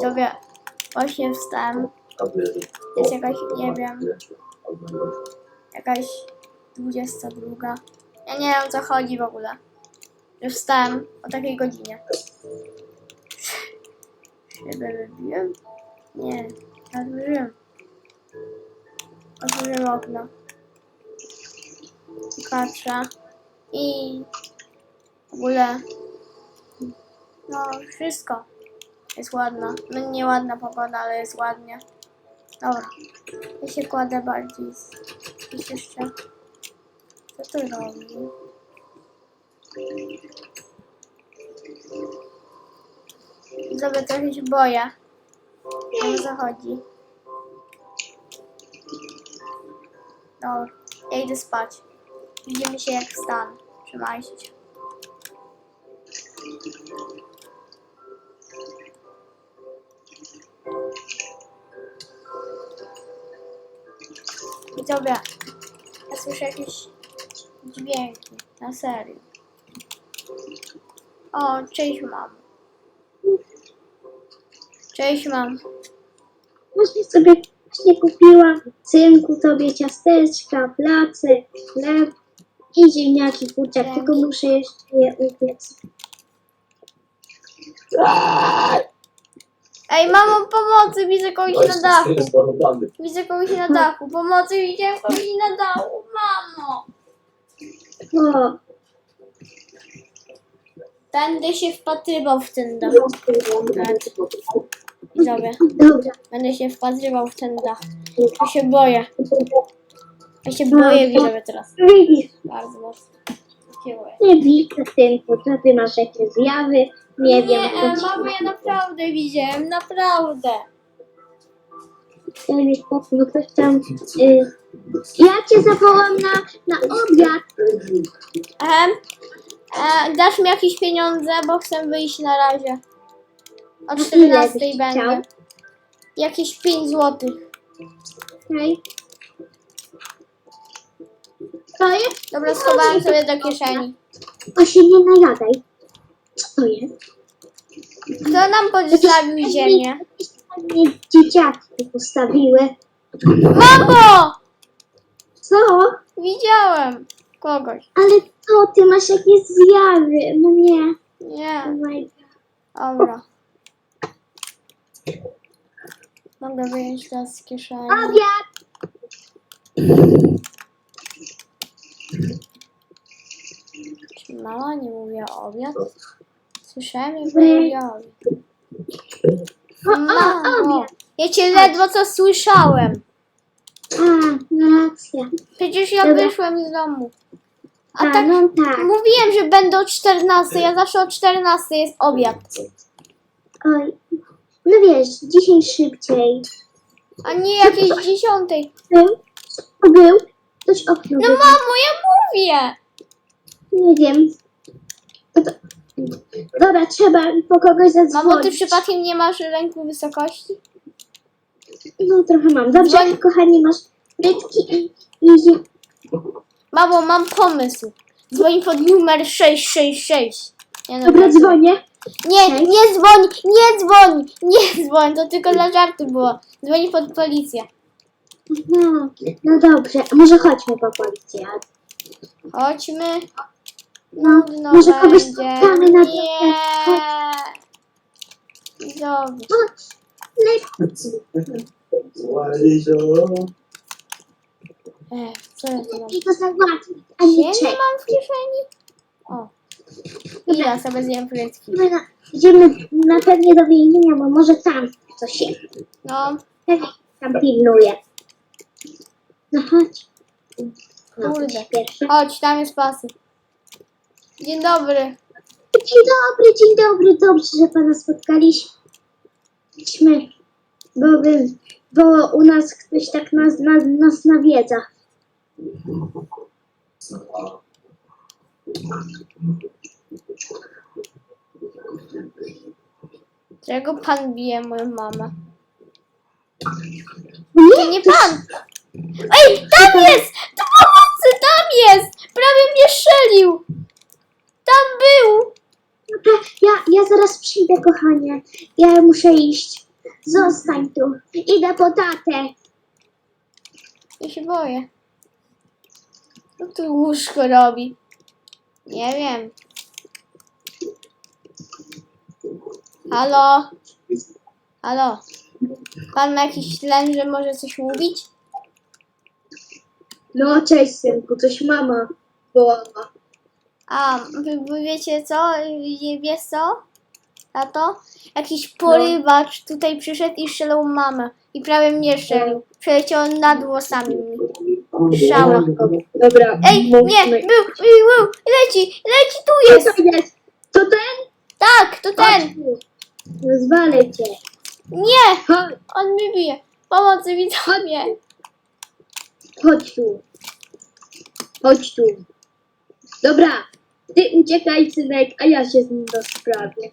Widzowie, właśnie wstałem. Jest jakaś, nie wiem, jakaś 22. Ja nie wiem co chodzi w ogóle. Że wstałem o takiej godzinie. Szybę wybiłem? Nie, otworzyłem. Otworzyłem okno. Patrzę i w ogóle no wszystko jest ładna. No nie ładna pogoda, ale jest ładnie. Dobra. Ja się kładę bardziej. Coś jeszcze. Co tu robi? Sobie trochę się boję. Nie zachodzi. Dobra. Ja idę spać. Widzimy się jak wstanę. Trzymajcie się. Widzowie, ja słyszę jakieś dźwięki, na serio. O, cześć mam. Cześć mam. Właśnie sobie właśnie kupiłam synku tobie ciasteczka, placek, chleb i ziemniaki, kurczak, tylko muszę jeszcze je upiec. Ej, mamo, pomocy, widzę kogoś na dachu. Widzę kogoś na dachu. Pomocy, widziałem kogoś na dachu. Mamo! O, Będę się wpatrywał w ten dach. Dobra. będę się wpatrywał w ten dach. Ja się boję. Ja się boję, widzowie, teraz. Widzisz, Bardzo mocno. Się boję. nie widzę synku, co ty masz jakieś zjawy, nie wiem, co ci mamo, ja naprawdę widziałem, naprawdę. Daj mi spokój, bo ktoś tam... Y, ja cię zawołam na, na obiad. Ehem. E, dasz mi jakieś pieniądze, bo chcę wyjść na razie. O Ile 14 byś będę. chciał? Jakieś 5 złotych. Okej. Jest? Dobra, schowałem sobie do kieszeni. O się nie najadaj. Kto nam podstawił ziemię? Mnie dzieciaki postawiły. Mamo! Co? Widziałem kogoś. Ale co, ty masz jakieś zjawy? No nie. Oh Nie, my God. dobra. Mogę wyjąć teraz z kieszeni. Obiad! Czy mama nie mówiła obiad? Słyszałem. O, o, Mamo, ja cię ledwo co słyszałem. A, no. Przecież ja Dobra. wyszłem z domu. A tak no tak. mówiłem, że będę o 14. Ja zawsze o 14 jest obiad. Oj. No wiesz, dzisiaj szybciej. A nie jakieś 10. Był? Był? Ktoś okno No mamo, ja mówię. Nie wiem. No to... Dobra, trzeba po kogoś zadzwonić. Mamo, ty przypadkiem nie masz ręku wysokości? No trochę mam. Dobrze, Dzwoń. kochanie, masz frytki i... i... Mamo, mam pomysł. Dzwoń pod numer 666. Nie, no, Dobra, dzwonię. Nie, nie dzwoń, nie dzwoń, nie dzwoń, to tylko dla żartu było. Dzwoń pod policję. No, no dobrze. Może chodźmy po policję. Chodźmy. No, Nudno może kogoś spotkamy na Nie. drodze. Widzowie. Chodź. Lepiej Ech, co ja tu mam? to załatwić, a nie czekać. mam w kieszeni? O. Ile sobie zjem frytki? Na, idziemy na pewnie do więzienia, bo może tam coś jest. No, Pewnie tam pilnuje. No chodź. No, Kurde. Chodź, tam jest pasy. Dzień dobry. Dzień dobry, dzień dobry. Dobrze, że pana spotkaliśmy. Bo, bo u nas ktoś tak nas, nas, nas nawiedza. Czego pan bije moją mamę? Nie, To nie pan! Ej, tam jest! Tu pomocy, tam jest! Prawie mnie strzelił! Tam był! Dobra, ja, ja zaraz przyjdę, kochanie. Ja muszę iść. Zostań tu. Idę po tatę. Ja się boję. Co tu łóżko robi? Nie wiem. Halo? Halo? Pan ma jakiś tlen, że może coś mówić? No, cześć synku, coś mama wołała. A, wy, wy wiecie co? Wie- Wiesz co? Tato? Jakiś porywacz tutaj przyszedł i strzelał mamę. I prawie mnie strzelił. Przeleciał nad włosami mi. Szała. Dobra, Ej, nie! mówmy. Był, był, był! Leci! Leci, tu jest! To jest? To ten? Tak, to ten! Chodź. Rozwalę cię. Nie! Chodź, On mnie bije. Pomocy widzowie. chodź tu. Chodź tu. Dobra, ty uciekaj synek, a ja się z nim rozprawię.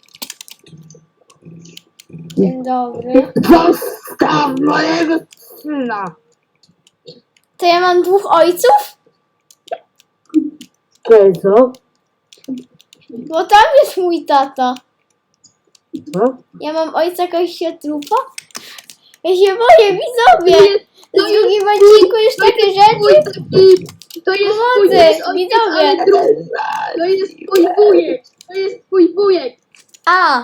Dzień dobry. Zostaw mojego syna! To ja mam dwóch ojców? Co? Bo tam jest mój tata. Co? Ja mam ojca kościotrupa? Ja się boję, widzowie! W jest- drugim odcinku już takie rzeczy. taki, to jest twój Pomocy, ojciec, widzowie. ale drugi. To jest twój wujek. To jest twój wujek. A,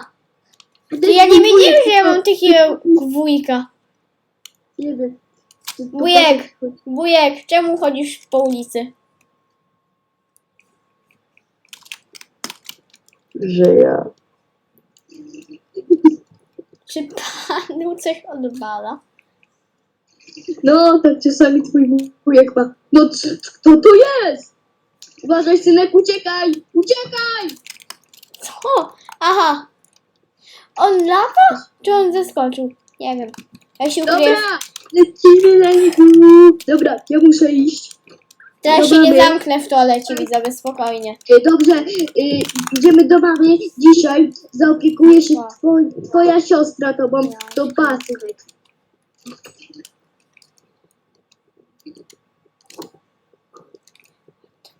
To ja nie wiedziałem, że ja mam takiego wujka. Jeden. Wujek. czemu chodzisz po ulicy? Że ja. Czy panu coś odwala? No, tak czasami twój wujek ma. No, c- kto to jest? Uważaj, synek, uciekaj! Uciekaj! Co? Aha. On lata? Czy on zeskoczył? Nie wiem. Ja się ukryję. Dobra, lecimy na niego. Dobra, ja muszę iść. Teraz się Dobra, nie my- zamknę w toalecie, widzowie, spokojnie. E, Dobrze, e, idziemy do mamy. Dzisiaj zaopiekuje się twoj, twoja siostra tobą. To pa, synek.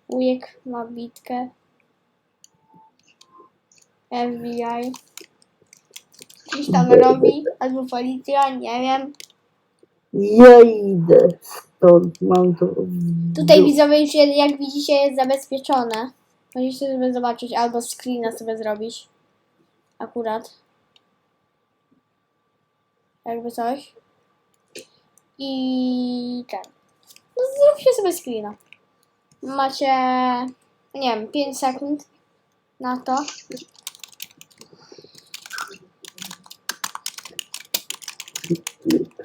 Wujek ma bitkę. FBI. Coś tam robi, albo policja, nie wiem. Ja idę stąd, mam to. Tutaj widzowie już jak widzicie jest zabezpieczone. Możecie sobie zobaczyć, albo screena sobie zrobić. Akurat. Jakby coś. I ten. No zróbcie sobie screena. Macie, nie wiem, 5 sekund na to.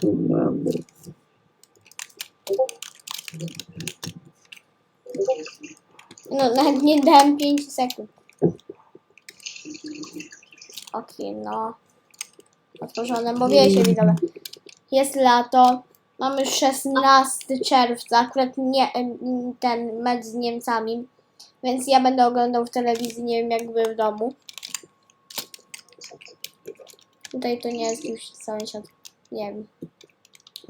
Tu mamy. No nawet nie dałem 5 sekund. Okej, no. Otworzone, bo wiecie widzowie. Jest lato. Mamy 16 czerwca, akurat nie ten mecz z Niemcami. Więc ja będę oglądał w telewizji, nie wiem jakby w domu. Tutaj to nie jest już sąsiad. Nie wiem.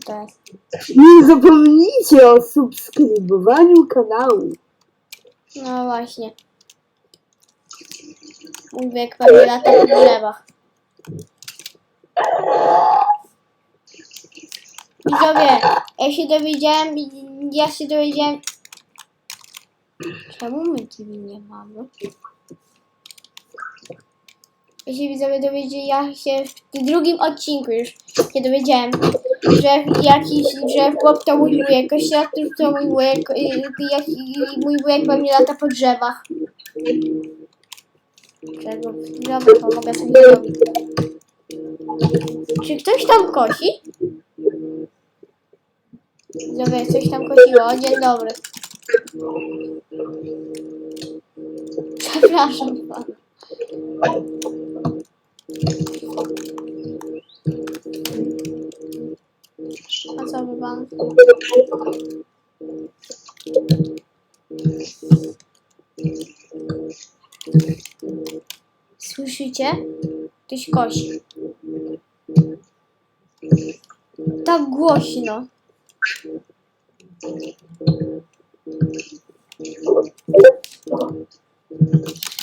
Jest? Nie zapomnijcie o subskrybowaniu kanału. No właśnie. Mój wiek pewnie lata po drzewach. Widzowie, ja się dowiedziałem, ja się dowiedziałem... Czemu my TV nie mamy? Się widzowie dowiedzieli, się w drugim odcinku już się dowiedziałem, że jakiś, że chłop to mój wujek, kościotrup to mój wujek, i, i, i mój wujek pewnie lata po drzewach. Czego? Dobra, pomogę sobie zrobić. Czy ktoś tam kosi? Dobra, coś tam kosiło. Dzień dobry. Przepraszam pana. Słyszycie? Ktoś kosi. Tak głośno.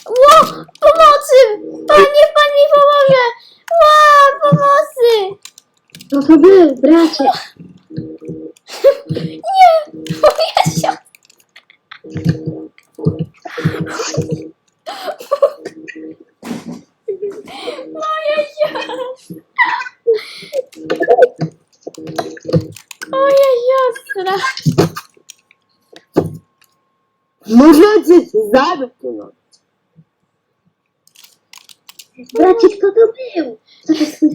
Ło! Pomocy! Panie, pan mi pomoże! Ło! Pomocy! to był, bracie. Nie! Moja siostra! Moja siostra! Moja siostra! Możecie się zamknąć. Bracie, kto to był?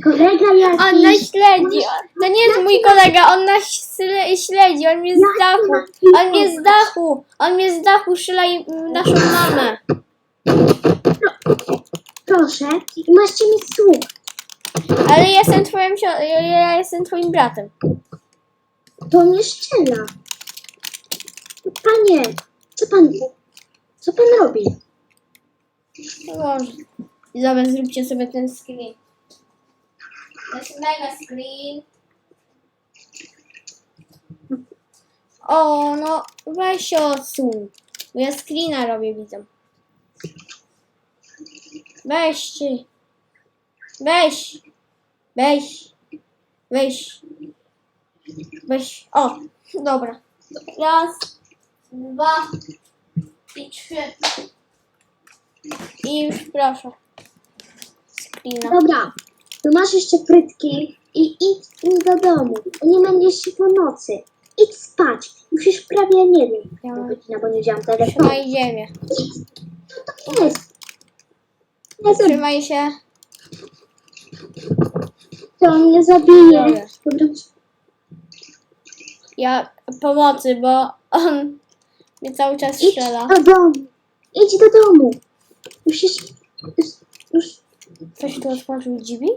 Kolega On nas jakiś? śledzi. To nie jest mój kolega, on nas śle- śledzi, on mnie z dachu. On mnie z dachu. On mnie z dachu szyla i naszą mamę. Proszę, i macie mi słuch. Ale ja jestem twoim sio- ja- ja jestem twoim bratem. To mnie szczela. Panie, co pan, co pan robi? No Boże. I Dobra, zróbcie sobie ten screen. To jest mega screen. O, no weź się odsuń. Bo ja screena robię, widzę. Weźcie. Weź. Weź. Weź. Weź. O, dobra. Raz, dwa i trzy. I już proszę. Screena. Dobra, to masz jeszcze frytki i idź do domu. Nie będziesz się po nocy. Idź spać. Musisz prawie, nie wiem, Ja ja mam- godzina, bo nie wziąłam telefonu. Trzymaj ziemię. To jest. Ja Trzymaj się. To mnie zabije. Dobra. Dobra. Ja pomocy, bo on mnie cały czas Idź strzela. do domu. Idź do domu. Musisz... Już, już Coś tu otworzył drzwi?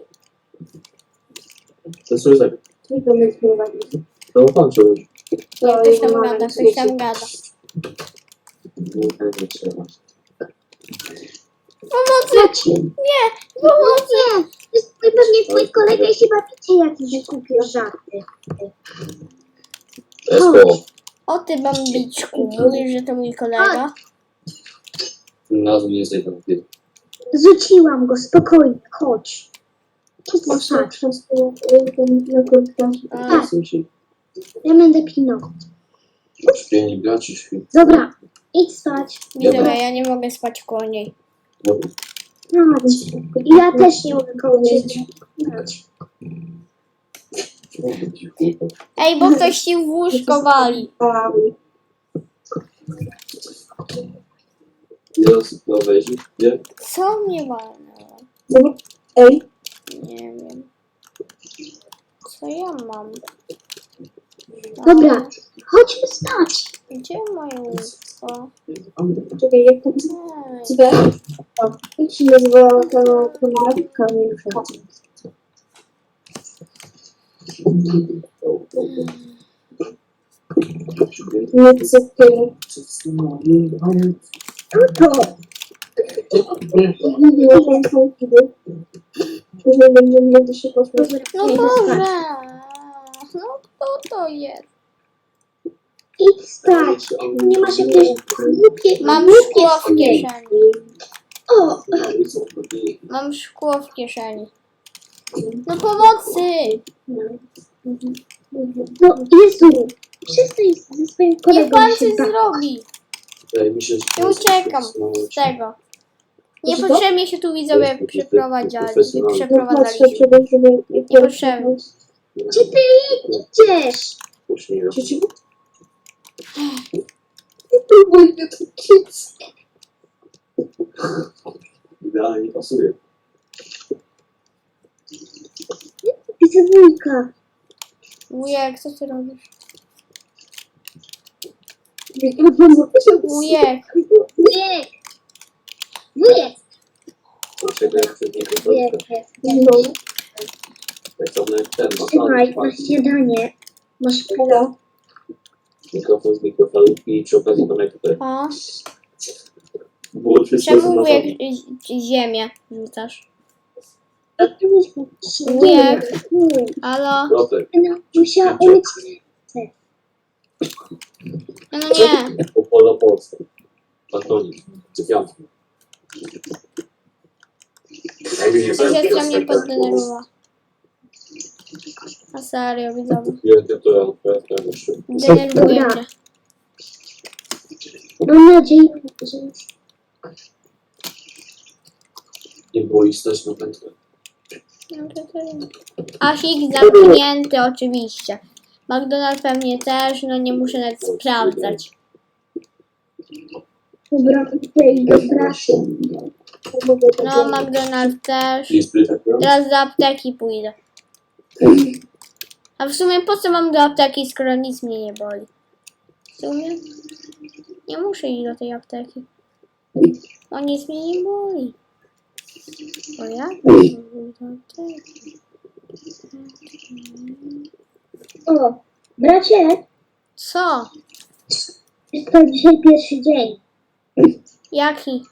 To jest ryzyko. To kończył już. Nie, ktoś tam gada, ktoś tam gada. Nie, nie trzeba. Pomocy! Chodź. Nie! No Pomocy! nie. To jest pewnie twój kolega i się bawicie jakieś głupie żarty. To jest koło. O ty bambiczku, mówisz, że to mój kolega? Nazwy nie jest jeden. Rzuciłam go, spokojnie, chodź. Idź spać. A, Ja będę pilnował. Śpieni braci świt. Dobra, idź spać. widzę, ja nie mogę spać koło niej. Chodź. I ja też nie mogę koło ciebie. Chodź. Ej, bo ktoś ci w łóżko wali. Teraz no wejść. Nie? Co mnie walnęło? Ej, Nie wiem. Co ja mam? Dobra, chodźmy spać. Gdzie moje łóżko? czekaj, jak to Ej. Zwe? Jak się nazywa ta pornografika? Nie wiem. Nie, to jest okej. No to. Nie wiem, kiedy. Później będziemy mogli się pośmiać. Dobra, No spać. No kto to jest? Idź spać. Nie masz jakiejś głupie, Mam szkło w kieszeni. O, Mam szkło w kieszeni. No pomocy! no Jezu. Przestań ze swoim Niech kolegą pan się coś bawić. zrobi. Wydaje mi się, że Ja uciekam z tego. Niepotrzebnie się tu widzowie przeprowadzali. Przeprowadzaliśmy. Niepotrzebnie. Gdzie ty idziesz? Uśmiech. Idealnie pasuje. Widzę wujka. Wujek, co ty robisz? Wujek. Wujek. Wujek. Dlaczego jak chcę nie Wujek jest. Tak samo jak ten. Trzymaj na śniadanie. Masz pyta. Mikrofon z mikrofalówki i przy okazji to? Było wszystko Czemu wujek y- ziemię rzucasz? Wujek. Halo? Piotrek, No, musiała umyć No nie. po Polopolsce. Antoni, Cyfianki. Siostra mnie poddenerwowała. A serio, widzowie. Ja to ja to ja jeszcze. Denerwuję cię. Mam nadzieję, że Nie było ich stać na pętlę. No. Asik zamknięty oczywiście. McDonald's pewnie też, no nie muszę nawet sprawdzać. Dobra, tutaj do pracy. No McDonald's też. Jest Teraz do apteki pójdę. A w sumie po co mam do apteki, skoro nic mnie nie boli? W sumie nie muszę iść do tej apteki. Bo nic mnie nie boli. Bo ja. O, bracie, Co? to dzisiaj pierwszy dzień. Jaki?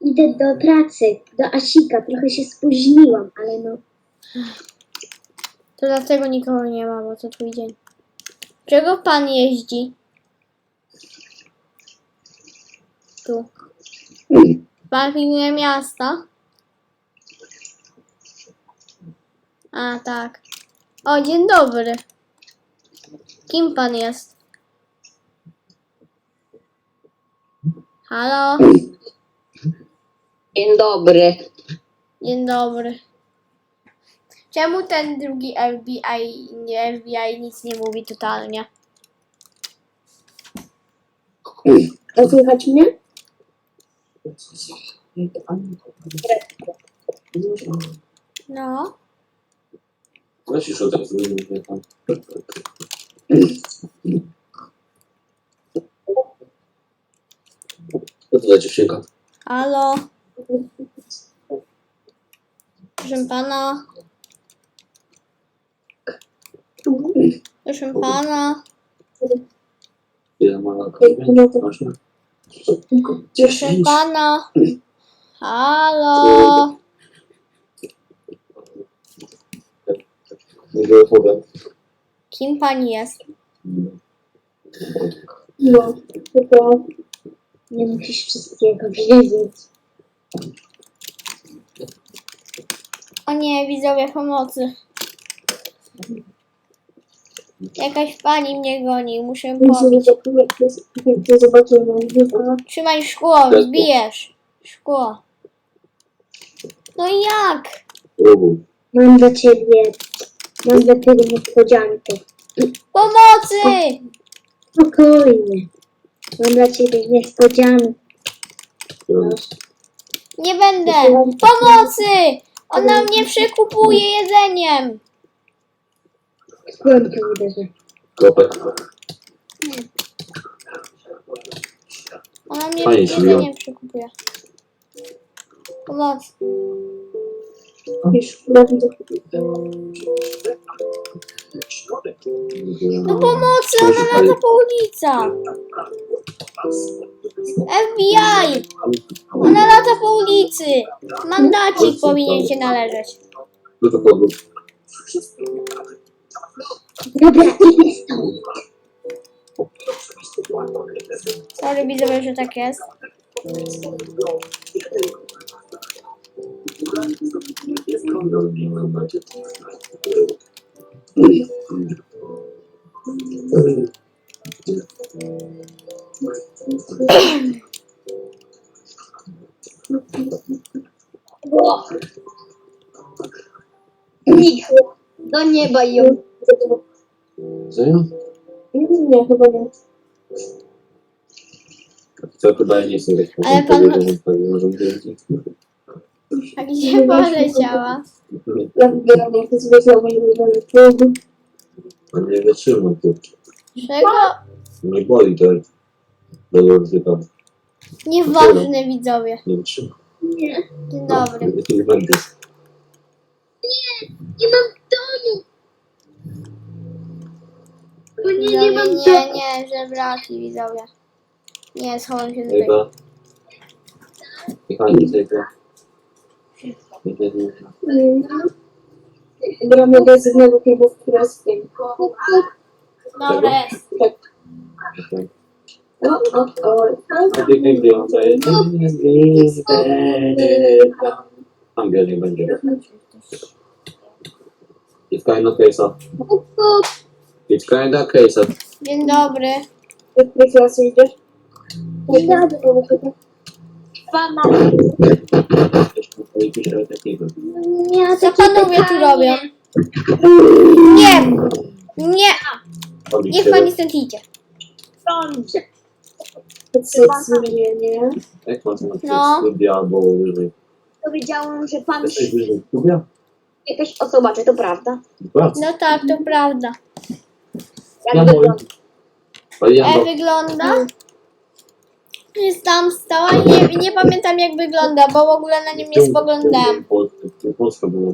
Idę do pracy, do Asika. Trochę się spóźniłam, ale no. To dlatego nikogo nie ma, bo to twój dzień. Czego pan jeździ? Tu. Pan pilnuje miasta? A, tak. O, dzień dobry. Kim pan jest? Halo? Dzień dobry. Dzień dobry. Czemu ten drugi FBI, nie FBI nic nie mówi totalnie? A słychać mnie? No. Weź już od razu nie mówię tam. Co to za dziewczynka? Halo? Proszę pana. Proszę pana. Ile ma lat? Ważne. Proszę pana. Halo? Nie było powiem. Kim pani jest? No, tylko nie musisz wszystkiego wiedzieć. O nie, widzowie pomocy. Jakaś pani mnie goni, muszę na Trzymaj szkło, zbijesz. Szkło. No i jak? Mam dla ciebie, mam dla ciebie niespodziankę. Pomocy! Spokojnie. Mam dla ciebie niespodziankę. Nie będę! Pomocy! Ona mnie przekupuje jedzeniem! Skąd to uderzę? Kopek. Ona mnie Fajnie się jedzeniem przekupuje. Pomocy. No pomocy, ona lata po ulicach! FBI! Ona lata po ulicy! Mandacik powinien się należeć. To powrót. Dobra, idę stąd. Sorry widzowie, że tak jest. Michu, do nieba ją. Serio? Nie, chyba nie. Co chyba ja nie jestem taki. Ale pan- Może być. A gdzie poleciała? Wybieram, jak to zwykle ulubione słowo. On nie wytrzyma tu. Czego? Nie boli to. Do chyba Nieważne widzowie. nie wytrzyma. Nie, Dzień dobry. Nie będę. nie mam domu. O nie, nie Widzowie, mam nie, domu. nie, żebraki widzowie. Nie, schowam się tutaj. Chyba. Kochani, tego. Gramy agresywnego klubu w królestwie. Dobra jest. O, o, o. Anglia nie będzie. Kitka na case'a. Puk, puk. Kitka na case'a. Dzień dobry. Do której klasy idziesz? Dzień dobry. Pana. Takiego. Nie, Co panowie tu robią? Nie! Nie! Niech pani stąd idzie. Stąd. Podsycenie. Jak masz na No. studia albo wyżej? Powiedziałam, że pan Jesteś wyżej studia? jakaś osoba, czy to prawda? No tak, to prawda. Jak Ja wygląda? Jak no, wygląda? Jest tam stała i nie, nie pamiętam jak wygląda, bo w ogóle na nią nie spoglądałam. Polska było.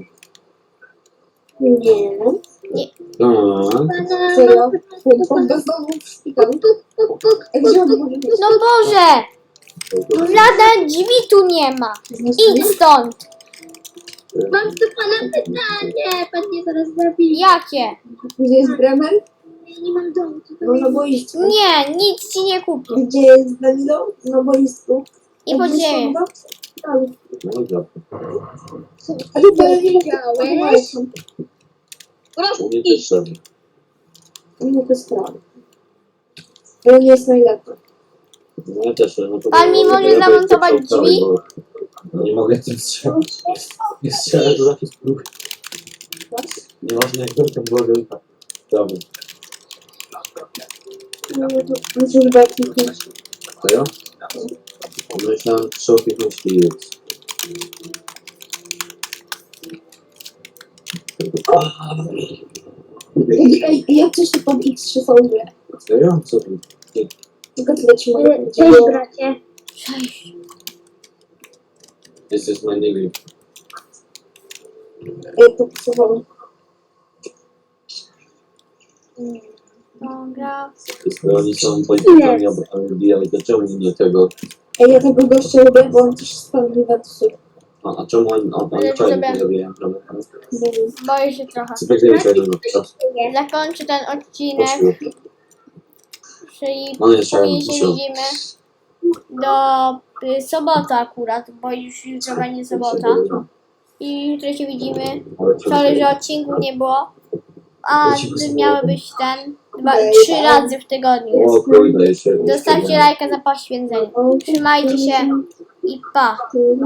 Nie. Tak. Serio? Pompa znowu w szpitalu. Gdzie on? No Boże! Żadne drzwi tu nie ma. Idź stąd. Mam do pana pytanie. Pan mnie zaraz zabi. Jakie? Gdzie jest Bremen? Ja nie mam domu. to No na boisku. Nie, nic ci nie kupię. Gdzie jest Danilo? Na boisku. I pod ziemię. Ale No dobra. ale Danilo Widziałeś? Proszę U mnie też iść. sobie. Nie to sprawy. Ale nie jest najlepszy. No ja też. No to Pan mi było- może ja bym zamontować chciał wczoraj, drzwi? bo- No nie mogę tym strzelać. Nie strzelę, to zawsze spróbuję. Nieważne jak to była wielka. Prawo. No to muszę chyba kliknąć. Serio? Myślałem, myśli jest. Ej, ja coś tu pod X3 sobie. Serio? Co tu? Tylko tyle ci mogę powiedzieć. Cześć bracie. Cześć. This is my nigga. Ej, to posłucham. Dobra. Skoro oni są politykami albo tam wbijali, to czemu nie tego? Ej, ja tego gościa lubię, bo on też sprawiedliwa dosyć. A, a czemu oni, on, Ale oni czemu nie robią? Nie wiem. Boję się trochę. Co tak nie jeden czas? Zakończę ten odcinek. Poszło. Czyli No później się widzimy do y, soboty akurat, bo już jutro będzie sobota. I jutro się widzimy. Sorry, że odcinku nie było. A miały być ten dwa, trzy razy w tygodniu. O. Zostawcie lajka za poświęcenie. Trzymajcie się i pa. Ty-